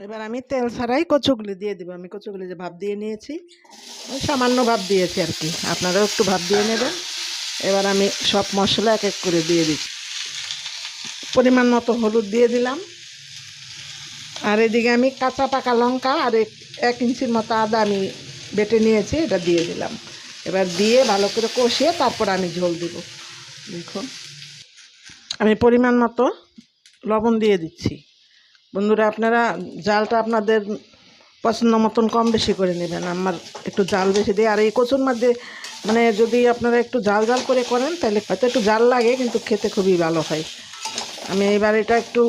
এবার আমি তেল ছাড়াই কচুগুলি দিয়ে দেবো। আমি কচুগুলি যে ভাপ দিয়ে নিয়েছি, ওই সামান্য ভাপ দিয়েছি আর কি। আপনারাও একটু ভাপ দিয়ে নেবেন। এবার আমি সব মশলা এক এক করে দিয়ে দিচ্ছি। পরিমাণ মতো হলুদ দিয়ে দিলাম। আর এদিকে আমি কাঁচা পাকা লঙ্কা আর এক ইঞ্চির মতো আদা আমি বেটে নিয়েছি, এটা দিয়ে দিলাম। এবার দিয়ে ভালো করে কষিয়ে তারপর আমি ঝোল দিব। দেখুন। আমি পরিমাণ মতো লবণ দিয়ে দিচ্ছি। বন্ধুরা, আপনারা জালটা আপনাদের পছন্দ মতন কম বেশি করে নেবেন। আমার একটু জাল বেশি দিয়ে, আর এই কচুর মধ্যে মানে যদি আপনারা একটু জাল জাল করে করেন, তাহলে হয়তো একটু জাল লাগে, কিন্তু খেতে খুবই ভালো হয়। আমি এবার এটা একটু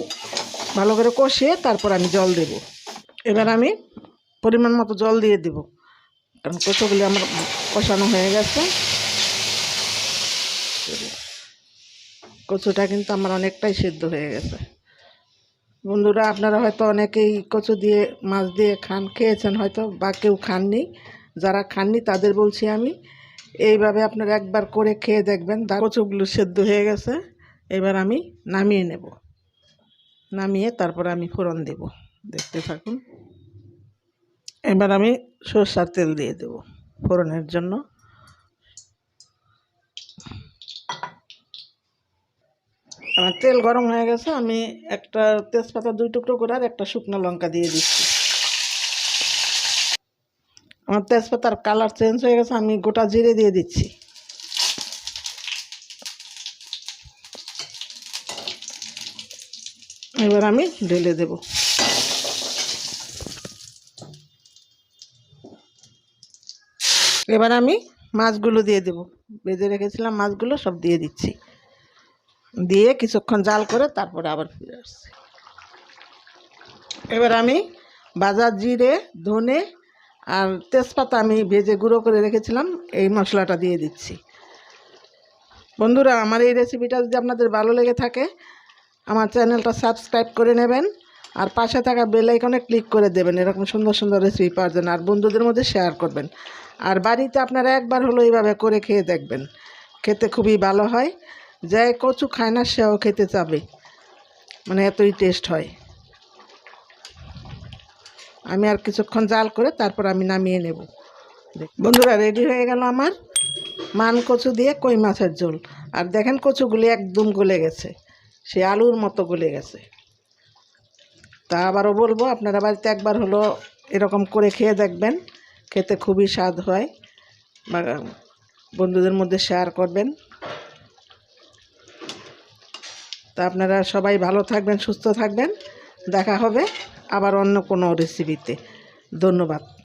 ভালো করে কষিয়ে তারপর আমি জল দেব। এবার আমি পরিমাণ মতো জল দিয়ে দেব, কারণ কচুগুলি আমার কষানো হয়ে গেছে। কচুটা কিন্তু আমার অনেকটাই সেদ্ধ হয়ে গেছে। বন্ধুরা, আপনারা হয়তো অনেকেই কচু দিয়ে, মাছ দিয়ে খান, খেয়েছেন হয়তো, বা কেউ খাননি। যারা খাননি, তাদের বলছি আমি, এইভাবে আপনারা একবার করে খেয়ে দেখবেন। কচুগুলো সেদ্ধ হয়ে গেছে। এবার আমি নামিয়ে নেব। নামিয়ে তারপর আমি ফোড়ন দেব। দেখতে থাকুন। এবার আমি সরষার তেল দিয়ে দেব ফোড়নের জন্য। আমার তেল গরম হয়ে গেছে, আমি একটা তেজপাতা দুই টুকরো করে আর একটা শুকনো লঙ্কা দিয়ে দিচ্ছি। আমার তেজপাতার কালার চেঞ্জ হয়ে গেছে, আমি গোটা জিরে দিয়ে দিচ্ছি। এবার আমি ঢেলে দেব। এবার আমি মাছগুলো দিয়ে দেব। বেজে রেখেছিলাম মাছগুলো, সব দিয়ে দিচ্ছি। দিয়ে কিছুক্ষণ জাল করে তারপরে আবার ফিরে আসছি। এবার আমি বাজার জিরে, ধনে আর তেজপাতা আমি ভেজে গুঁড়ো করে রেখেছিলাম, এই মশলাটা দিয়ে দিচ্ছি। বন্ধুরা, আমার এই রেসিপিটা যদি আপনাদের ভালো লেগে থাকে, আমার চ্যানেলটা সাবস্ক্রাইব করে নেবেন আর পাশে থাকা বেল আইকনে ক্লিক করে দেবেন, এরকম সুন্দর সুন্দর রেসিপি পাওয়ার জন্য, আর বন্ধুদের মধ্যে শেয়ার করবেন। আর বাড়িতে আপনারা একবার হলো এইভাবে করে খেয়ে দেখবেন, খেতে খুবই ভালো হয়। যে কচু খায় না, সেও খেতে চাবে। মানে এতই টেস্ট হয়। আমি আর কিছুক্ষণ জাল করে তারপর আমি নামিয়ে নেব। বন্ধুরা রেডি হয়ে গেল আমার মান কচু দিয়ে কই মাছের ঝোল। আর দেখেন কচুগুলি একদম গলে গেছে। সে আলুর মতো গলে গেছে। তা আবারও বলব, আপনারা বাড়িতে একবার হলো এরকম করে খেয়ে দেখবেন। খেতে খুবই স্বাদ হয়। বা বন্ধুদের মধ্যে শেয়ার করবেন। তা আপনারা সবাই ভালো থাকবেন সুস্থ থাকবেন। দেখা হবে আবার অন্য কোনো রেসিপিতে ধন্যবাদ।